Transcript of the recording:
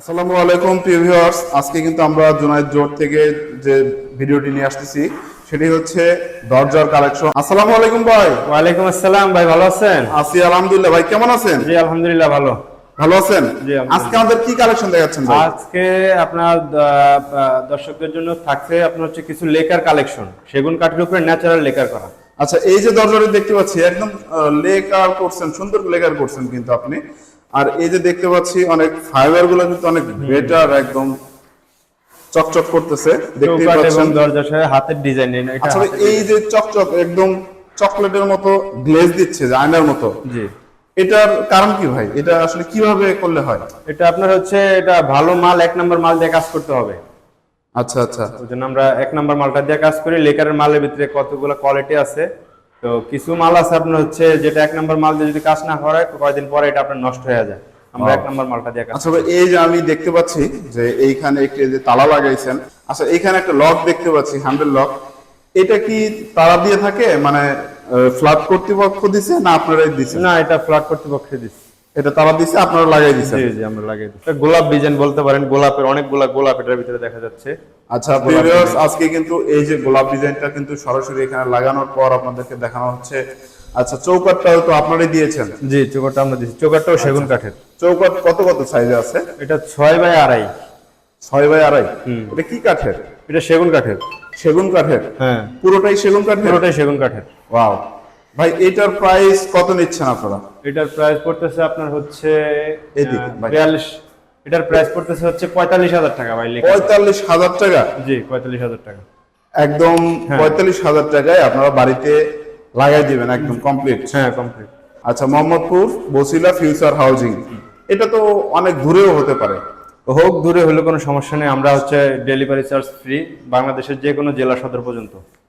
আসসালামু আলাইকুম প্রিয় ভিউয়ার্স। আজকে কিন্তু আমরা জুনাইদ জোট থেকে যে ভিডিওটি নিয়ে আসতেছি সেটি হচ্ছে দরজার কালেকশন। আসসালামু আলাইকুম ভাই। ওয়ালাইকুম আসসালাম ভাই ভালো আছেন? আছি আলহামদুলিল্লাহ। ভাই কেমন আছেন? জি আলহামদুলিল্লাহ ভালো। ভালো আছেন? জি, আজকে আমাদের কি কালেকশন দেখাচ্ছেন ভাই? আজকে আপনার দর্শকদের জন্য থাকছে আপনার হচ্ছে কিছু লেকার কালেকশন সেগুন কাঠের উপরে ন্যাচারাল লেকার করা। আচ্ছা এই যে দরজাটি দেখতে পাচ্ছি একদম লেকার করছেন সুন্দর লেকার করছেন কিন্তু আপনি। আর এই যে দেখতে পাচ্ছি অনেক ফাইবারগুলো কিন্তু অনেক বেটার একদম চকচক করতেছে। এবং পাচ্ছেন। দরজা সহ হাতের ডিজাইন এটা আচ্ছা এই যে চকচক একদম চকলেটের মতো গ্লেজ দিচ্ছে যে আয়নার মতো। জি। এটার কারণ কি ভাই? এটা আসলে কীভাবে করলে হয়? এটা আপনার হচ্ছে এটা ভালো মাল এক নম্বর মাল দিয়ে কাজ করতে হবে। আচ্ছা আচ্ছা। ওই জন্য আমরা এক নম্বর মালটা দিয়ে কাজ করি লেকারের মালের ভিতরে কতগুলো কোয়ালিটি আছে তো কিছু মাল আছে আপনার হচ্ছে যেটা এক নম্বর মাল দিয়ে যদি কাজ না করায় কয়েকদিন পরে এটা আপনার নষ্ট হয়ে যায়। আমরা এক নম্বর মালটা দিয়ে আচ্ছা এই যে আমি দেখতে পাচ্ছি যে এইখানে একটি যে তালা লাগাইছেন আচ্ছা এইখানে একটা লক দেখতে পাচ্ছি হ্যান্ডেল লক এটা কি তালা দিয়ে থাকে? মানে ফ্ল্যাট কর্তৃপক্ষ দিছে না আপনারাই দিছে না এটা ফ্ল্যাট কর্তৃপক্ষ দিচ্ছি এটা তারা দিছে আপনারা লাগাই দিছেন। জি জি আমরা লাগিয়ে দিচ্ছি এটা গোলাপ ডিজাইন বলতে পারেন গোলাপের অনেকগুলা গোলাপ এটার ভিতরে দেখা যাচ্ছে। আচ্ছা ভিউয়ার্স আজকে কিন্তু এই যে গোলাপ ডিজাইনটা কিন্তু সরাসরি এখানে লাগানোর পর আপনাদেরকে দেখানো হচ্ছে। আচ্ছা চৌকাটটাও তো আপনারাই দিয়েছেন। জি চোকারটা আমরা দিচ্ছি চোকারটাও সেগুন কাঠের। চৌকাট কত কত সাইজে আছে? এটা ছয় বাই আড়াই। ছয় বাই আড়াই? এটা কি কাঠের? এটা সেগুন কাঠের। সেগুন কাঠের? হ্যাঁ। পুরোটাই সেগুন কাঠের? পুরোটাই সেগুন কাঠের। ওয়াও ভাই এটার প্রাইস কত নিচ্ছেন আপনারা? এটার প্রাইস পড়তেছে আপনার হচ্ছে। বিয়াল্লিশ। এটার প্রাইস পড়তেছে হচ্ছে পঁয়তাল্লিশ হাজার টাকা ভাই লেখা। পঁয়তাল্লিশ হাজার টাকা? জি পঁয়তাল্লিশ হাজার টাকা। একদম হ্যাঁ। পঁয়তাল্লিশ হাজার টাকায় আপনারা বাড়িতে লাগাই দিবেন একদম কমপ্লিট হ্যাঁ কমপ্লিট আচ্ছা মোহাম্মদপুর বসিলা ফিউচার হাউজিং এটা তো অনেক দূরেও হতে পারে। হোক দূরে হলে কোনো সমস্যা নেই। আমরা হচ্ছে ডেলিভারি চার্জ ফ্রি বাংলাদেশের যে কোনো জেলা সদর পর্যন্ত।